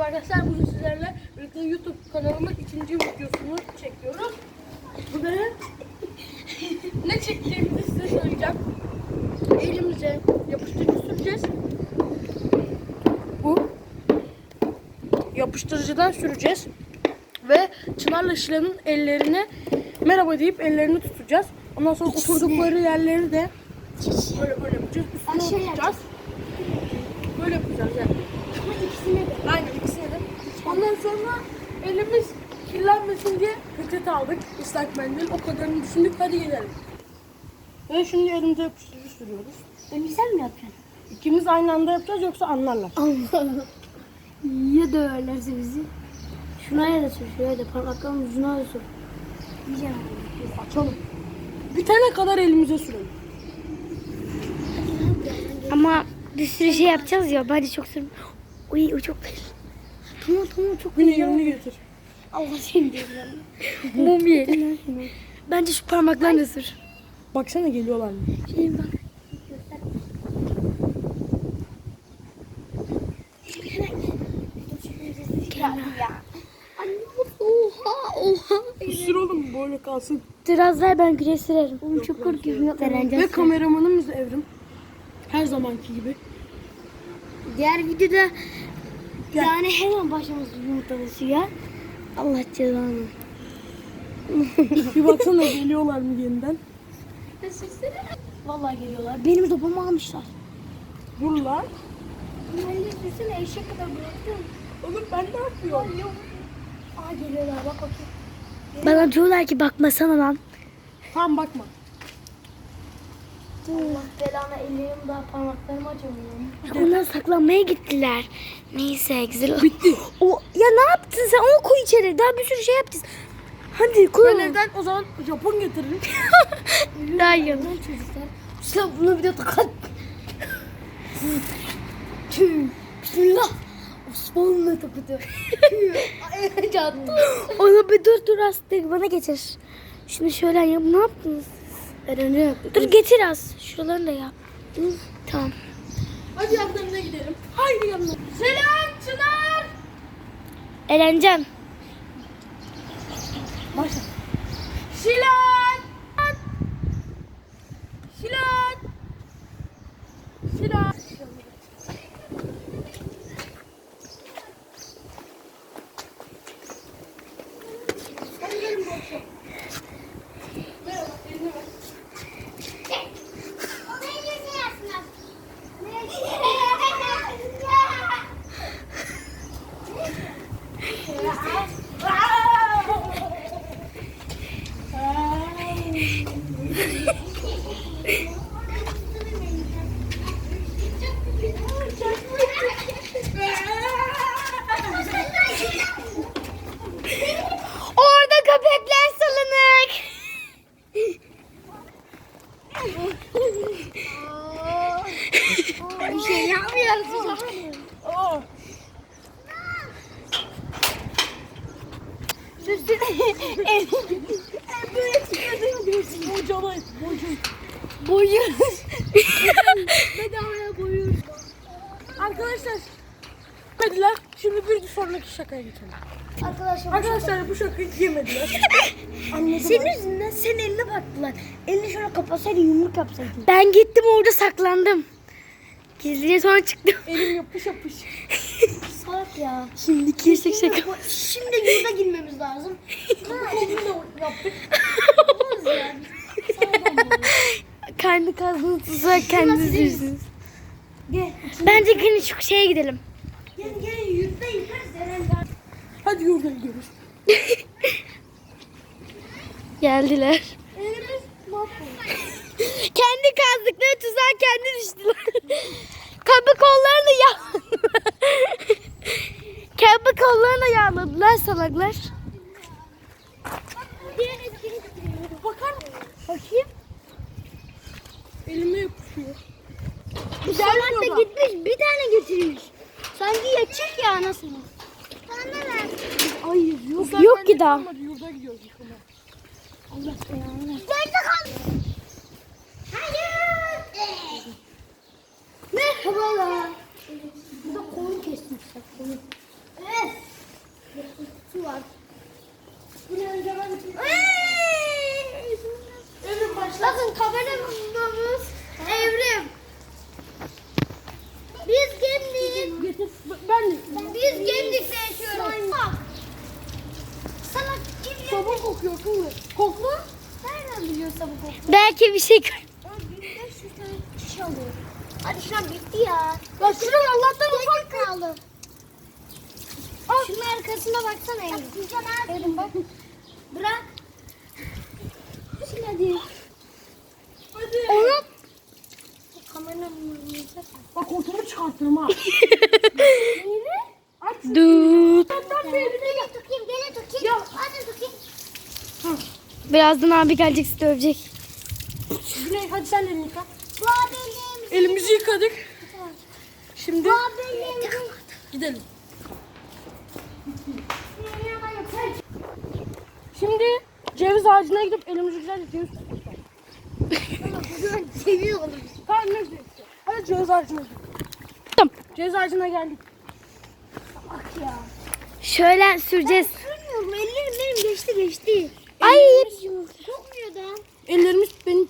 Arkadaşlar bugün sizlerle birlikte YouTube kanalımın ikinci videosunu çekiyoruz. Ve ne çektiğimizi size söyleyeceğim. Elimize yapıştırıcı süreceğiz. Bu yapıştırıcıdan süreceğiz. Ve Çınar'la Şile'nin ellerine merhaba deyip ellerini tutacağız. Ondan sonra oturdukları yerleri de böyle böyle yapacağız. Üstüne oturacağız. Böyle yapacağız yani. Ama ikisine de. Aynen ikisine de. Ondan sonra elimiz kirlenmesin diye peçete aldık. ıslak mendil. O kadarını düşündük. Hadi gidelim. Ve şimdi elimize yapıştırıcı sürüyoruz. Önce sen mi yapacaksın? İkimiz aynı anda yapacağız yoksa anlarlar. Allah. ya döverlerse bizi. Şuraya da sür, şuraya da parmaklarının ucuna da sür. Yiyeceğim. Açalım. Bitene kadar elimize sürelim. Ama bir sürü şey yapacağız ya. Bence çok sür. Uy, o çok Tamam tamam çok Günün yanını getir. Allah seni diyorum. Mumya. Bence şu parmaklarını sür. Baksana geliyorlar? Şey bak. Oha oha. Sür oğlum böyle kalsın. Biraz ver ben güneş sürerim. Oğlum çok korkuyorum. Vereneceğiz. Ve kameramanımız Evrim. Her zamanki gibi. Diğer videoda yani hemen başımız yumurtalı suya. Allah cezanı. Bir baksana geliyorlar mı yeniden. Vallahi geliyorlar. Benim topamı almışlar. Dur lan. Ben de düşünsene eşek kadar bıraktım. Oğlum ben ne yapıyorum? Aa geliyorlar bak bakayım. Bana diyorlar ki bakmasana lan. Tamam bakma. Allah belanı ellerim daha parmaklarımı açamıyorum. Onlar saklanmaya gittiler. Neyse güzel. Bitti. O ya ne yaptın sen? Onu koy içeri. Daha bir sürü şey yapacağız. Hadi koy. Ben evden o zaman Japon getiririm. Daha iyi. çocuklar. İşte bunu bir de takat. Tüh. Bismillah. Osmanlı takutu. Cattı. Onu bir dur dur astık bana getir. Şunu şöyle yap. Ne yaptınız? Öğreniyorum. Dur getir az. Şuralarını da yap. Tamam. Hadi yanlarına gidelim. Haydi yanına. Selam Çınar. Eğleneceğim. Başla. Şilan. Şilan. Şilan. Hadi gelin bu akşam. Merhaba, elini ver. Orada köpekler salınık. Bir şey yapmıyoruz. Oh. Bocalı, bocun. Boyuyoruz. Bedavaya boyuyoruz. Arkadaşlar. Yemediler. Şimdi bir sonraki şakaya geçelim. Arkadaşlar, Arkadaşlar bu şakayı yemediler. Senin yüzünden senin eline baktılar. Elini şöyle kapatsaydın yumruk yapsaydın. Ben gittim orada saklandım. Gizlice sonra çıktım. Elim yapış yapış. Salak ya. Şimdi girsek şaka. Şimdi yurda girmemiz lazım. Kolunu da yaptık. Olmaz ya. Kendi tutsak kendiniz yüzünüz. Gel. Bence gün şu şeye gidelim. Gel gel yurtta yaparız herhalde. Hadi yurda gidiyoruz. Geldiler. Kendi kazdıkları tuzağa kendi düştüler. Kapı kollarını ya. Kapı kollarını yağladılar salaklar. Bakar mısın? Bakayım. Elime yapışıyor. Bu salak da gitmiş bir tane getirmiş. Sanki yatacak ya anasını. Bana ver. Ay yok. Yok ki daha. Yurda gidiyoruz yıkıma. Allah belanı versin. Nerede kaldın? Hayır. Merhabalar. Burada koyun kesmişler. Koyun. Evet. Su var. Bu Bunu önce ben... Bakın kamera tane kişi alıyor. Hadi şu an bitti ya. Ya şuradan Allah'tan Tek kaldı. Şunun arkasına baksana Eylül. Güzel abi. Eylül bak. Bırak. Şimdi hadi. Hadi. Onu kameranın Bak ortamı çıkarttım ha. Aç. Dut. Gene tutayım, gene tutayım. Ya. Hadi tutayım. Birazdan abi gelecek sizi dövecek. Güney hadi sen elini yıka. Bu abim. Elimizi yıkadık. Şimdi Bu abim. gidelim. Şimdi ceviz ağacına gidip elimizi güzelce ceviz Seviyorum. Tamam neyse. Hadi ceviz ağacına gidelim. Ceviz ağacına geldik. Şöyle süreceğiz. Sürmüyorum. Ellerim benim geçti geçti. Ay. Kokmuyor da. Ellerimiz benim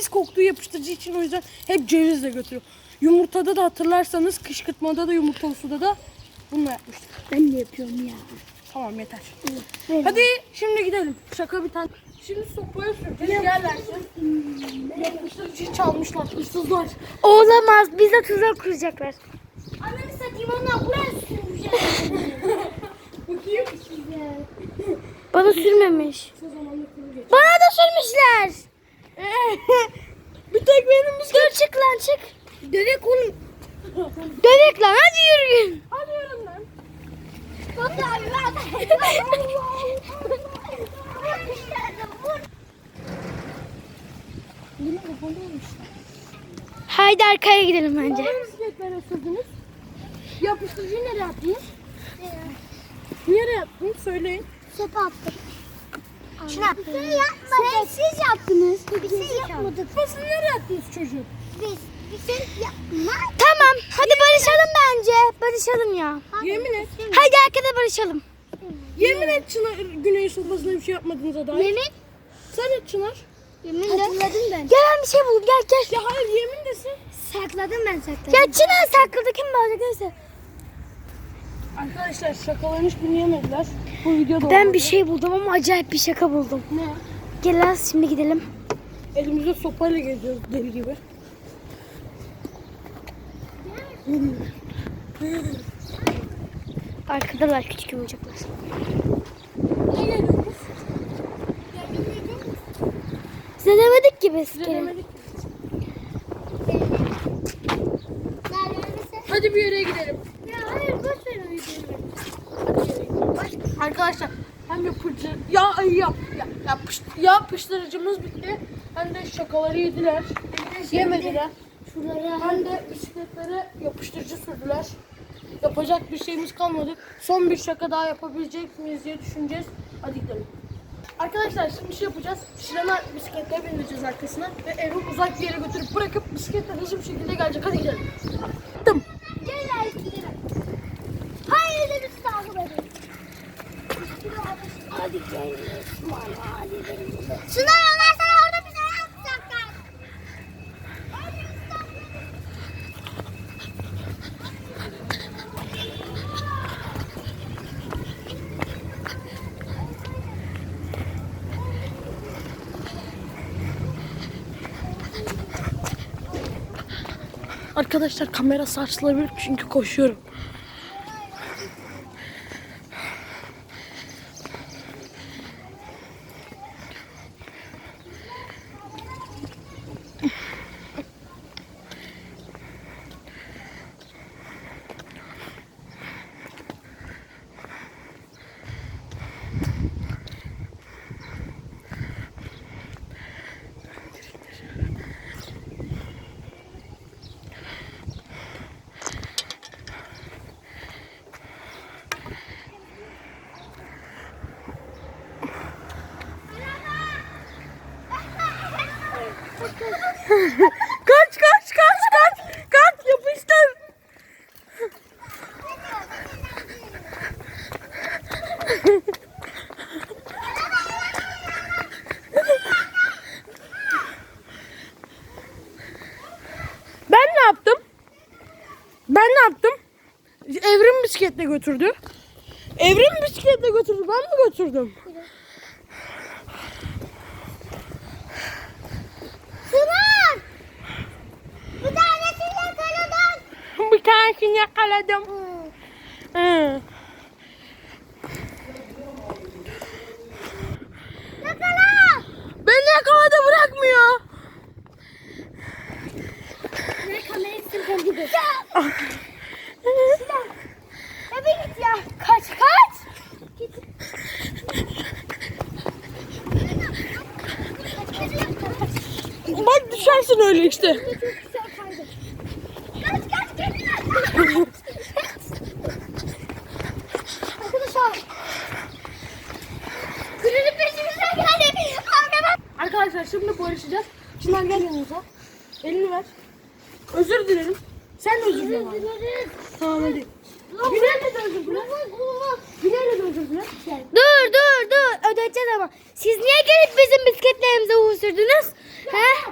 pis koktuğu yapıştırıcı için o yüzden hep cevizle götürüyor. Yumurtada da hatırlarsanız kışkırtmada da yumurtalı suda da bununla yapmıştık. Ben de yapıyorum ya. Tamam yeter. Hadi şimdi gidelim. Şaka bir tane. Şimdi sopaya süreceğiz. Yerlersin. Yapıştırıcıyı çalmışlar. Hırsızlar. Olamaz. Bize tuzak kuracaklar. Ananı satayım ondan buraya sürmeyeceğim. Bakayım. Bana sürmemiş. Bana da sürmüşler. bir tek benim biz Dur çık lan çık. Dövek oğlum. Dövek lan hadi yürüyün. Hadi yürüm lan. Abi ben. Benim. Haydi arkaya gidelim bence. Hangi bisikletlere sürdünüz? Yapıştırıcıyı nereye attınız? Nereye attınız? Söyleyin. Çöpe attım. Şuna. Bir şey yapmadık. Siz yaptınız. Bir şey yapmadık. Siz nereye attınız çocuğu? Biz bir şey yapmadık. Tamam hadi barışalım bence. Barışalım ya. Yemin et. Haydi arkada barışalım. Yemin et Çınar Güney sopasına bir şey yapmadığınıza dair. Yemin. Sen et Çınar. Yemin de. Hatırladım ben. Gel ben bir şey buldum gel gel. Ya hayır yemin desin. Sakladım ben sakladım. Ya Çınar sakladı kim bağıracak neyse. Arkadaşlar şakalarını hiç dinleyemediler. Bu videoda Ben olmadı. bir şey buldum ama acayip bir şaka buldum. Ne? Gel lan şimdi gidelim. Elimizde sopayla geziyoruz deli gibi. Arkadalar küçük yumurcaklar. Ne geliyoruz? Size demedik ki biz. Size gelin. demedik. Hadi bir yere gidelim. Ya hayır boş ver o videoyu. Arkadaşlar hem yapıcı ya ay yap ya, yapış, yapıştırıcımız bitti. Hem de şakaları yediler. Yemediler. Şuralara. Hem de bisikletlere yapıştırıcı sürdüler. Yapacak bir şeyimiz kalmadı. Son bir şaka daha yapabilecek miyiz diye düşüneceğiz. Hadi gidelim. Arkadaşlar şimdi şey yapacağız. Şirena bisikletlere bindireceğiz arkasına ve evi uzak bir yere götürüp bırakıp bisikletle hızlı bir şekilde gelecek. Hadi gidelim. Dım. Gel gidelim. Hayır de biz takip edelim. Hadi gel. Şunlar onlar sana orada bize yapacaklar. Arkadaşlar kamera sarsılabilir çünkü koşuyorum. Kaç kaç kaç kaç kaç yapıştır. Ben ne yaptım? Ben ne yaptım? Evrim bisikletle götürdü. Evrim bisikletle götürdü. Ben mi götürdüm? Çınar. Bir tanesini yakaladım. Bir tanesini yakaladım. Hı. Yakala. Beni yakaladı bırakmıyor. Ne kamerayı sırtım gibi. Eve git ya. Kaç kaç. Git. Bak düşersin öyle işte. Çok güzel kaydı. Kaç kaç kendine. Arkadaşlar. Kulünün peşimizden geldi. Arkadaşlar şimdi barışacağız. Çınar gel yanımıza. Elini ver. Özür dilerim. Sen de özür dile. bari. Tamam hadi. Gülerle de özür dile. Gülerle de özür dile. Dur dur dur ödeyeceğiz ama. Siz niye gelip bizim bisikletlerimize uğur sürdünüz? He?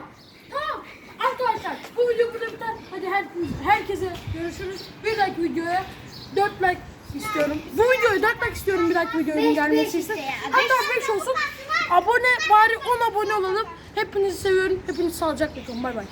Tamam. Arkadaşlar bu video burada biter. Her, herkese görüşürüz. Bir dahaki videoya 4 like istiyorum. Bu videoyu 4 like istiyorum bir dahaki videonun gelmesi için. Hatta 5 olsun. Abone bari 10 abone olalım. Hepinizi seviyorum. Hepinizi sağlıcakla kalın. Bay bay.